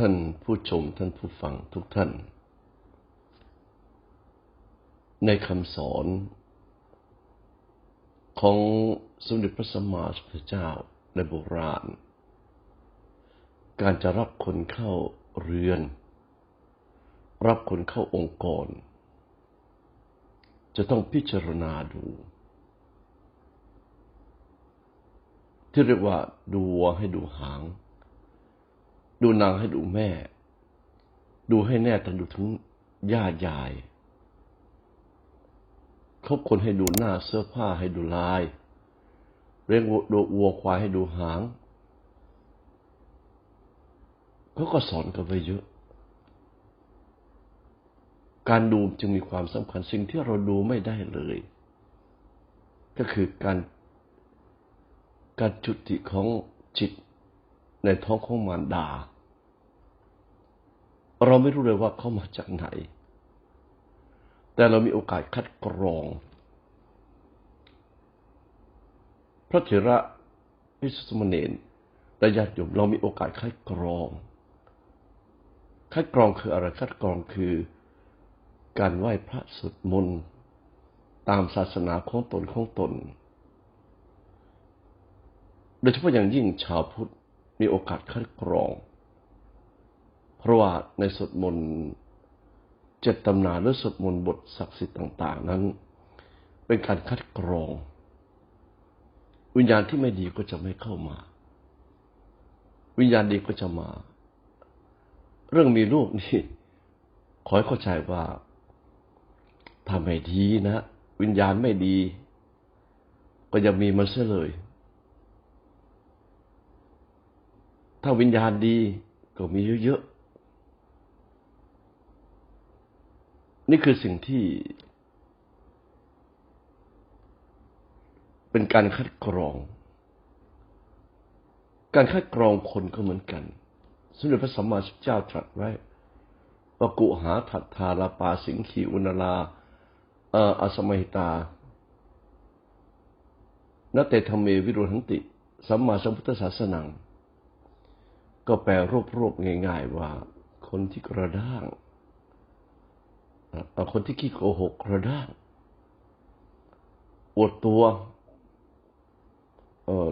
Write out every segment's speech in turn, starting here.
ท่านผู้ชมท่านผู้ฟังทุกท่าน ในคำสอนของสมเด็จพระสัมมาสัมพุทธเจ้าในโบราณ การจะรับคนเข้าเรือน รับคนเข้าองค์กร จะต้องพิจารณาดู ที่เรียกว่าดูวัวให้ดูหาง ดูนางให้ดูแม่ ดูให้แน่แต่ดูถึงย่ายายเขาคนให้ดูหน้าเสื้อผ้าให้ดูลาย เรียกดูวัวควายให้ดูหางเขาก็สอนกันไว้เยอะ การดูจึงมีความสำคัญสิ่งที่เราดูไม่ได้เลย ก็คือการการจุติของจิตในท้องของมารดา เราไม่รู้เลยว่าเขามาจากไหน แต่เรามีโอกาสคัดกรอง พระเถระพิสุทธิมเณรและญาติโยมเรามีโอกาสคัดกรอง คัดกรองคืออะไรคัดกรองคือ การไหว้พระสวดมนต์ตามศาสนาของตนของตน โดยเฉพาะอย่างยิ่งชาวพุทธมีโอกาสคัดกรอง เพราะว่าในสวดมนต์เจ็ดตำนานหรือสวดมนต์บทศักดิ์สิทธิ์ต่าง ๆ นั้น เป็นการคัดกรอง วิญญาณที่ไม่ดีก็จะไม่เข้ามา วิญญาณดีก็จะมา เรื่องมีลูกนี่ขอให้เข้าใจว่าทำไม่ดีนะ วิญญาณไม่ดี ก็จะมีมันเสียเลย ถ้าวิญญาณดีก็มีเยอะๆ นี่คือสิ่งที่ เป็นการคัดกรอง การคัดกรองคนก็เหมือนกันสมเด็จพระสัมมาสัมพุทธเจ้าตรัสไว้ปกุหาถัตถาลาปาสิงขีอุณลาอออสมัยตา นเตธรรมเมวิโรหันติ สัมมาสัมพุทธศาสนัง ก็แปลรวบๆง่าย ๆ ว่าคนที่กระด้าง คนที่ขี้โกหกกระด้างอวดตัว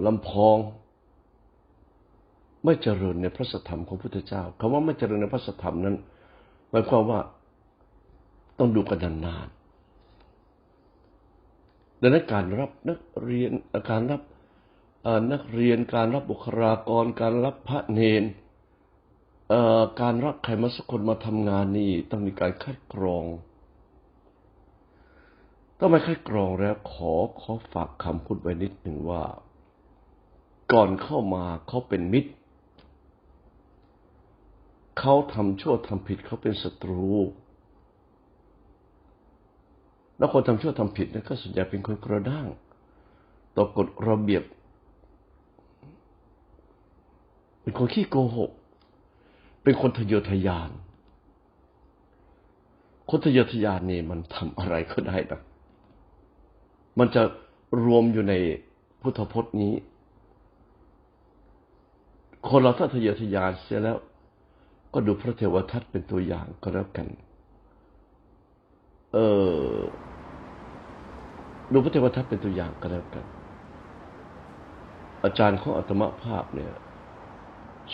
ลำพอง ไม่เจริญในพระสธรรมของพุทธเจ้าคำว่าไม่เจริญในพระสธรรมนั้นหมายความว่าต้องดูกันนานๆดังนั้นการรับนักเรียนการรับนักเรียนการรับบุคลากรการรับพระเนน การรับใครมาสักคนมาทำงานนี่ต้องมีการคัดกรอง ต้องไม่คัดกรองแล้วขอขอฝากคำพูดไว้นิดหนึ่งว่า ก่อนเข้ามาเขาเป็นมิตร เขาทำชั่วทำผิดเขาเป็นศัตรู แล้วคนทำชั่วทำผิดนั่นก็ส่วนใหญ่เป็นคนกระด้าง ต่อกฎระเบียบ เป็นคนขี้โกหก เป็นคนทะเยอทะยาน คนทะเยอทะยานนี่มันทำอะไรก็ได้นะมันจะรวมอยู่ในพุทธพจน์นี้ คนเราถ้าทะเยอทะยานเสียแล้ว ก็ดูพระเทวทัตเป็นตัวอย่างก็แล้วกัน เออดูพระเทวทัตเป็นตัวอย่างก็แล้วกัน อาจารย์ของอัตมภาพเนี่ย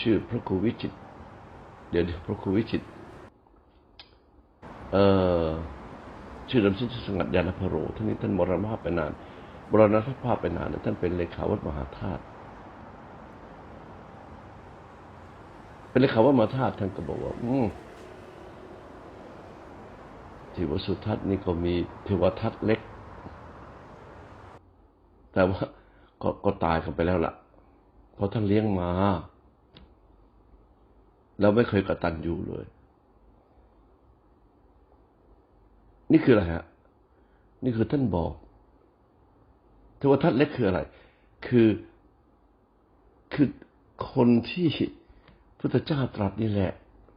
ชื่อพระครูวิจิต เดี๋ยวพระครูวิจิต เออชื่อเดิมชื่อสงัดยานพโรท่านนี้ท่านมรณภาพไปนานมรณภาพไปนานท่านเป็นเลขาวัดมหาธาตุเป็นเลขาวัดมหาธาตุท่านก็บอกว่า อืมที่วสุทัศน์นี่ก็มีเทวทัศน์เล็ก แต่ว่าก็ก็ตายกันไปแล้วล่ะ เพราะท่านเลี้ยงมา แล้วไม่เคยกระตันอยู่เลย นี่คืออะไรฮะ นี่คือท่านบอกเทวทัตเล็กคืออะไร คือคือคนที่พุทธเจ้าตรัสนี่แหละ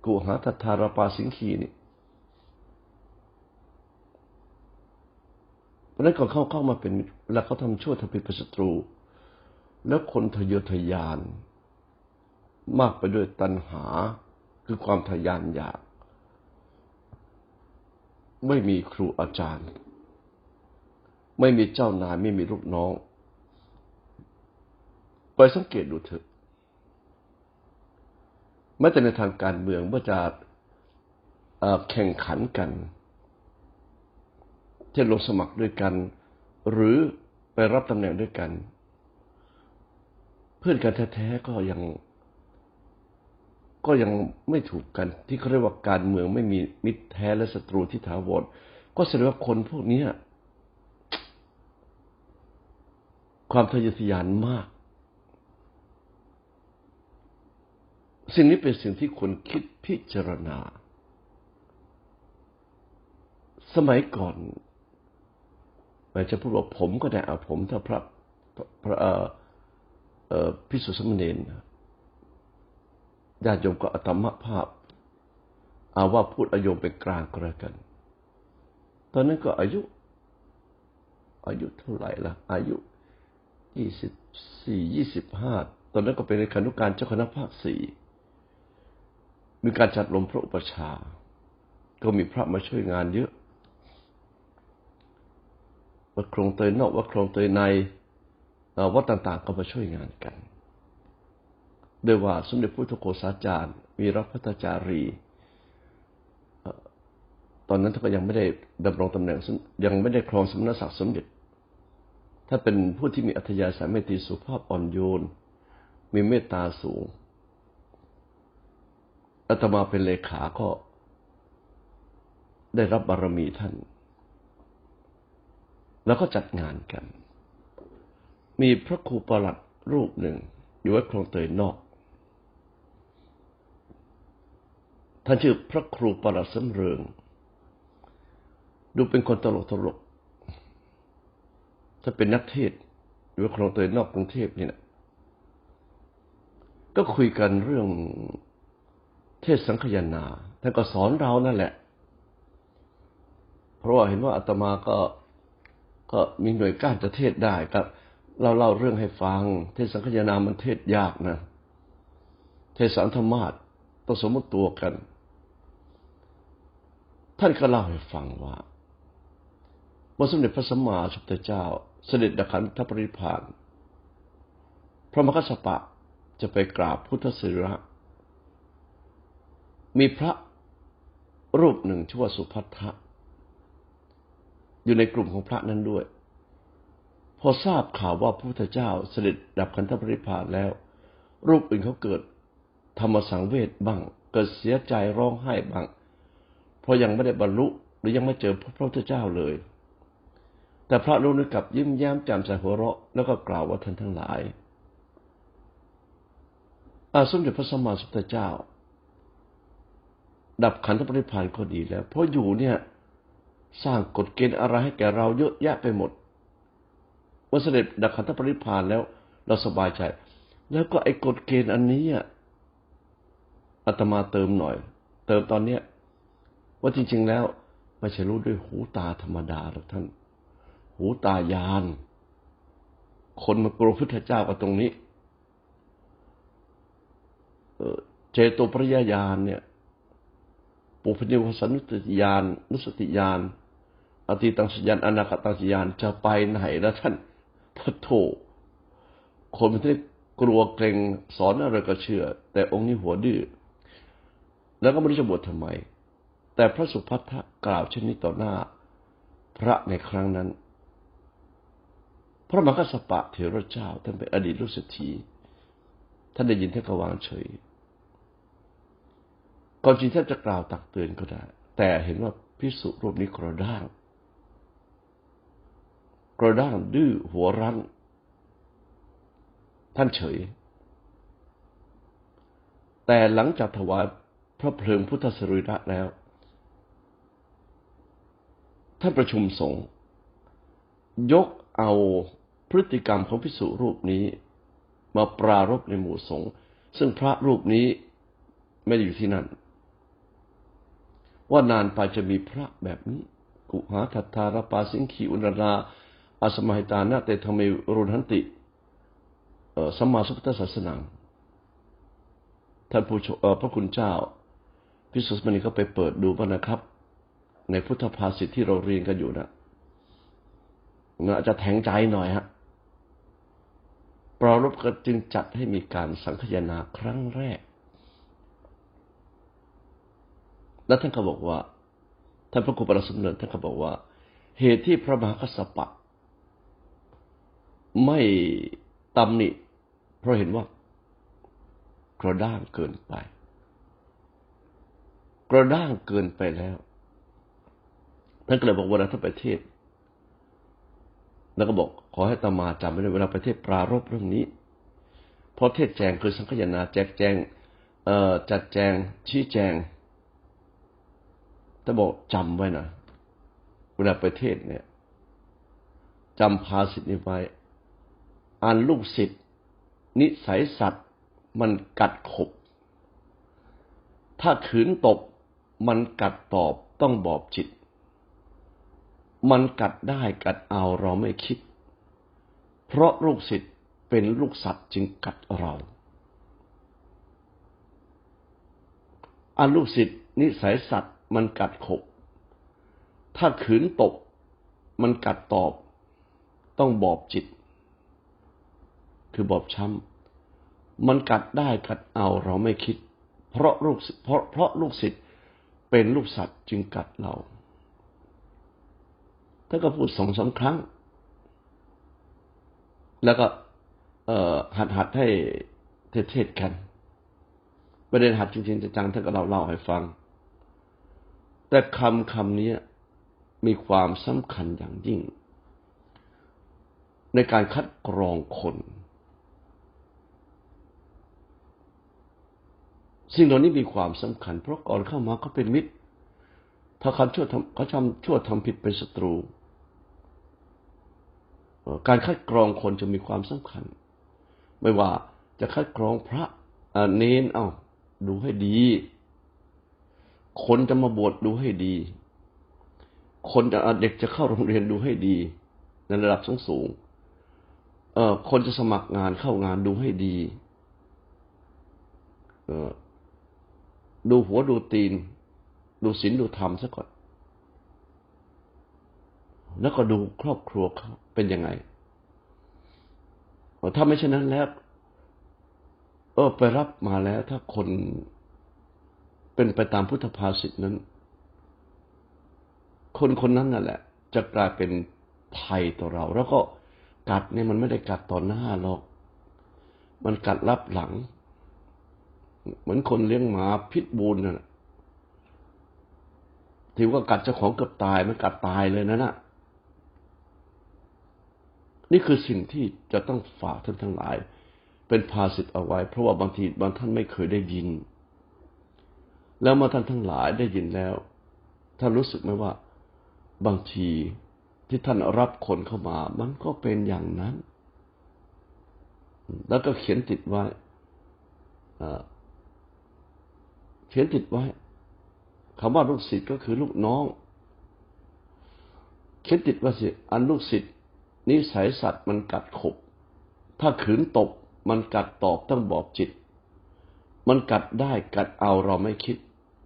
กูหาตัทาราปาสิงคีนี่เพราะนั้นก่อนเข้าเข้ามาเป็นแล้วเขาทำชั่วทำผิดเป็นศัตรู แล้วคนทะเยอทะยาน มากไปด้วยตัณหาคือความทะยานอยาก ไม่มีครูอาจารย์ ไม่มีเจ้านายไม่มีลูกน้อง ไปสังเกตดูเถอะแม้แต่ในทางการเมืองเมื่อจะแข่งขันกันเช่นลงสมัครด้วยกัน หรือไปรับตำแหน่งด้วยกัน เพื่อนกันแท้ๆก็ยัง ก็ยังไม่ถูกกัน ที่เขาเรียกว่าการเมืองไม่มีมิตรแท้และศัตรูที่ถาวรก็แสดงว่าคนพวกนี้ความทะเยอทะยานมาก สิ่งนี้เป็นสิ่งที่คนคิดพิจารณา สมัยก่อนแม้จะพูดว่าผมก็ได้เอาผมถ้าพระพระพิสุสมณีน ญาติโยมก็อัตมภาพ เอาว่าพูดอายุเป็นกลางก็แล้วกัน ตอนนั้นก็อายุ อายุเท่าไหร่ละอายุยี่สิบสี่ยี่สิบห้าตอนนั้นก็เป็นในคณุการเจ้าคณะภาคสี่มีการจัดลมพระอุปชา ก็มีพระมาช่วยงานเยอะ วัดโครงเตยนอกวัดโครงเตยในวัดต่างๆ ก็มาช่วยงานกัน โดยว่าสมเด็จพุทธโฆษาจารย์มีรับพัฒจารี ตอนนั้นท่านก็ยังไม่ได้ดำรงตำแหน่งยังไม่ได้ครองสมณศักดิ์สมเด็จถ้าเป็นผู้ที่มีอัธยาศัยเมตตาสุภาพอ่อนโยน มีเมตตาสูงอาตมาเป็นเลขาก็ได้รับบารมีท่าน แล้วก็จัดงานกัน มีพระครูประหลัดรูปหนึ่ง อยู่วัดคลองเตยนอก ท่านชื่อพระครูประหลัดสำเริง ดูเป็นคนตลกตลก ถ้าเป็นนักเทศอยู่คลองเตยนอกกรุงเทพนี่นะก็คุยกันเรื่องเทศสังขยานา ท่านก็สอนเรานั่นแหละ เพราะว่าเห็นว่าอาตมาก็ก็มีหน่วยก้านจะเทศได้ครับ เราเล่าเรื่องให้ฟัง เทศสังคยนามันเทศยากนะ เทศสังธรรมาตต้องสมมติตัวกัน ท่านก็เล่าให้ฟังว่าเมื่อสมเด็จพระสัมมาสัมพุทธเจ้า เสด็จดัขันธปริพานพระมกัสปะจะไปกราบพุทธศิระมีพระรูปหนึ่งชื่อว่าสุพัทธะอยู่ในกลุ่มของพระนั้นด้วย พอทราบข่าวว่าพระพุทธเจ้าเสด็จดับขันธปริพานแล้ว รูปอื่นเขาเกิดธรรมสังเวชบ้าง เกิดเสียใจร้องไห้บ้าง เพราะยังไม่ได้บรรลุหรือยังไม่เจอพระพุทธเจ้าเลย แต่พระรูปนี้กลับยิ้มแย้มแจ่มใสหัวเราะแล้วก็กล่าวว่าท่านทั้งหลาย อาสมเด็จพระสัมมาสัมพุทธเจ้า ดับขันธปริพานก็ดีแล้ว เพราะอยู่เนี่ยสร้างกฎเกณฑ์อะไรให้แก่เราเยอะแยะไปหมดเมื่อเสด็จดักขันธปริพานแล้วเราสบายใจ แล้วก็ไอ้กฎเกณฑ์อันนี้อาตมาเติมหน่อย เติมตอนเนี้ย ว่าจริง ๆ แล้วไม่ใช่รู้ด้วยหูตาธรรมดาหรอกท่าน หูตายาน คนมากลัวพุทธเจ้าก็ตรงนี้เจโตปริยญาณเนี่ยปุพนิวสนุสติญาณนุสติญาณอติตังสยานอนาคตังสยานจะไปไหนแล้วท่านพระโถคนมันที่กลัวเกรงสอนอะไรก็เชื่อ แต่องค์นี้หัวดื้อแล้วก็ไม่รู้จะบวชทำไม แต่พระสุภัททกล่าวเช่นนี้ต่อหน้า พระในครั้งนั้น พระมหาสปะเถระเจ้าท่านเป็นอดีตลูกศิษย์ท่านได้ยินท่านก็วางเฉยก่อนจริงท่านจะกล่าวตักเตือนก็ได้ แต่เห็นว่าพิสุรูปนี้กระด้าง กระด้างดื้อหัวรั้น ท่านเฉย แต่หลังจากถวายพระเพลิงพุทธสรีระแล้ว ท่านประชุมสงฆ์ยกเอาพฤติกรรมของพิสุรูปนี้มาปรารบในหมู่สงฆ์ซึ่งพระรูปนี้ไม่ได้อยู่ที่นั่น ว่านานไปจะมีพระแบบนี้ กุหาทัตตารปาสิงขีอุณราอาสมัยตานาเตธรรมรุนหันติสมมาสุปพุทธศาสนาท่านผู้พระคุณเจ้าพิสุทธิ์มณีก็ไปเปิดดูบ้างนะครับ ในพุทธภาษิตที่เราเรียนกันอยู่นะนะอาจจะแทงใจหน่อยฮะปรารบก็จึงจัดให้มีการสังคยนาครั้งแรก แล้วท่านก็บอกว่า ท่านพระครูประสมเนินท่านก็บอกว่า เหตุที่พระมหากัสสปะไม่ตำหนิ เพราะเห็นว่ากระด้างเกินไป กระด้างเกินไปแล้ว ท่านก็เลยบอกเว่าถ้านไปเทศแล้วก็บอกขอให้ตมาจำไว้ในเวลาประเทศปรารบเรื่องนี้ เพราะเทศแจงคือสังคยนาแจกแจงจัดแจงชี้แจงถ้าบอกจำไว้นะเวลาประเทศเนี่ยจำภาษิตนี้ไว้อ่านลูกศิษย์นิสัยสัตว์มันกัดขบ ถ้าขืนตบมันกัดตอบต้องบอบจิต มันกัดได้กัดเอาเราไม่คิด เพราะลูกศิษย์เป็นลูกสัตว์จึงกัดเราอันลูกศิษย์นิสัยสัตว์มันกัดขบ ถ้าขืนตบมันกัดตอบ ต้องบอบจิต คือบอบช้ำมันกัดได้กัดเอาเราไม่คิด เพราะลูกเพราะเพราะลูกศิษย์เป็นลูกสัตว์จึงกัดเรา ท่านก็พูดสองสาครั้ง แล้วก็หัดหัดให้เทศกันประเด็นหัดจริงๆจังๆท่านก็เล่าเล่าให้ฟัง แต่คำคำนี้มีความสำคัญอย่างยิ่ง ในการคัดกรองคน สิ่งเหล่านี้มีความสำคัญ เพราะก่อนเข้ามาเขาเป็นมิตร ถ้าเขาชั่วทำเขาทำชั่วทำผิดเป็นศัตรู การคัดกรองคนจะมีความสำคัญ ไม่ว่าจะคัดกรองพระเน้นเอาดูให้ดี คนจะมาบวชดูให้ดี คนจะเด็กจะเข้าโรงเรียนดูให้ดีในระดับสูงสูงคนจะสมัครงานเข้างานดูให้ดีดูหัวดูตีน ดูศีลดูธรรมซะก่อน แล้วก็ดูครอบครัวเขา เป็นยังไงถ้าไม่เช่นนั้นแล้ว เออไปรับมาแล้ว ถ้าคนเป็นไปตามพุทธภาษิตนั้น คนคนนั้นนั่นแหละ จะกลายเป็นภัยต่อเรา แล้วก็กัดเนี่ยมันไม่ได้กัดต่อหน้าหรอก มันกัดรับหลัง เหมือนคนเลี้ยงหมาพิษบูลน่ะถือว่ากัดเจ้าของเกือบตายมันกัดตายเลยนะน่ะ นี่คือสิ่งที่จะต้องฝากท่านทั้งหลาย เป็นภาษิตเอาไว้ เพราะว่าบางทีบางท่านไม่เคยได้ยิน แล้วเมื่อท่านทั้งหลายได้ยินแล้ว ท่านรู้สึกไหมว่า บางทีที่ท่านรับคนเข้ามา มันก็เป็นอย่างนั้น แล้วก็เขียนติดไว้เขียนติดไว้คำว่าลูกศิษย์ก็คือลูกน้อง เขียนติดว่าสิอันลูกศิษย์ นิสัยสัตว์มันกัดขบ ถ้าขืนตบมันกัดตอบต้องบอกจิต มันกัดได้กัดเอาเราไม่คิด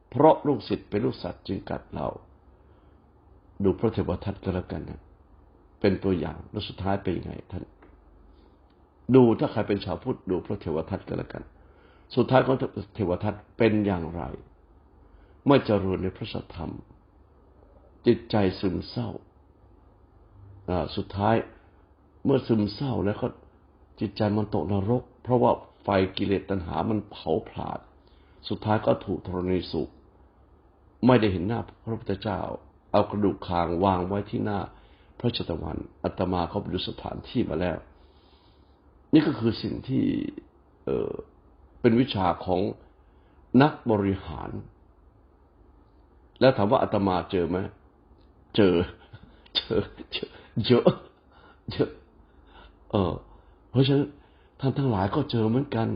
เพราะลูกศิษย์เป็นลูกสัตว์จึงกัดเรา ดูพระเทวทัตก็แล้วกันนะเป็นตัวอย่างแล้วสุดท้ายเป็นยังไงท่าน ดูถ้าใครเป็นชาวพุทธดูพระเทวทัตก็แล้วกัน สุดท้ายของเทวทัตเป็นอย่างไรไม่เจริญในพระธรรม จิตใจซึมเศร้า สุดท้ายเมื่อซึมเศร้าแล้วก็จิตใจมันตกนรก เพราะว่าไฟกิเลสตัณหามันเผาผลาญสุดท้ายก็ถูกธรณีสุข ไม่ได้เห็นหน้าพระพุทธเจ้า เอากระดูกคางวางไว้ที่หน้า พระชตวันอัตมาเขาไปดูสถานที่มาแล้ว นี่ก็คือสิ่งที่เออเป็นวิชาของนักบริหาร แล้วถามว่าอาตมาเจอไหมเจอ เจอเจอ เยอะเยอะเออ เพราะฉะนั้นท่านทั้งหลายก็เจอเหมือนกัน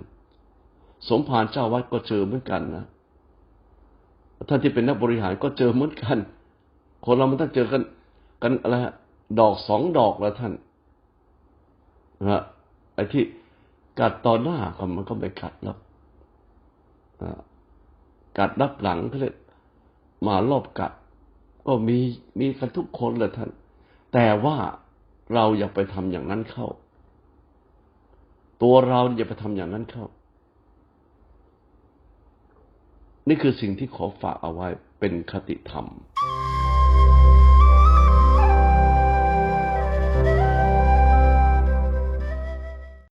สมภารเจ้าวัดก็เจอเหมือนกันนะท่านที่เป็นนักบริหารก็เจอเหมือนกัน คนเรามันต้องเจอกันกันอะไรดอกสองดอกแล้วท่านนะไอ้ที่กัดต่อหน้าก็มันก็ไม่กัดแล้วกัดรับหลังเขาเรียกมารอบกัด ก็มีมีกันทุกคนเลยท่าน แต่ว่าเราอย่าไปทำอย่างนั้นเข้า ตัวเราอย่าไปทำอย่างนั้นเข้า นี่คือสิ่งที่ขอฝากเอาไว้เป็นคติธรรม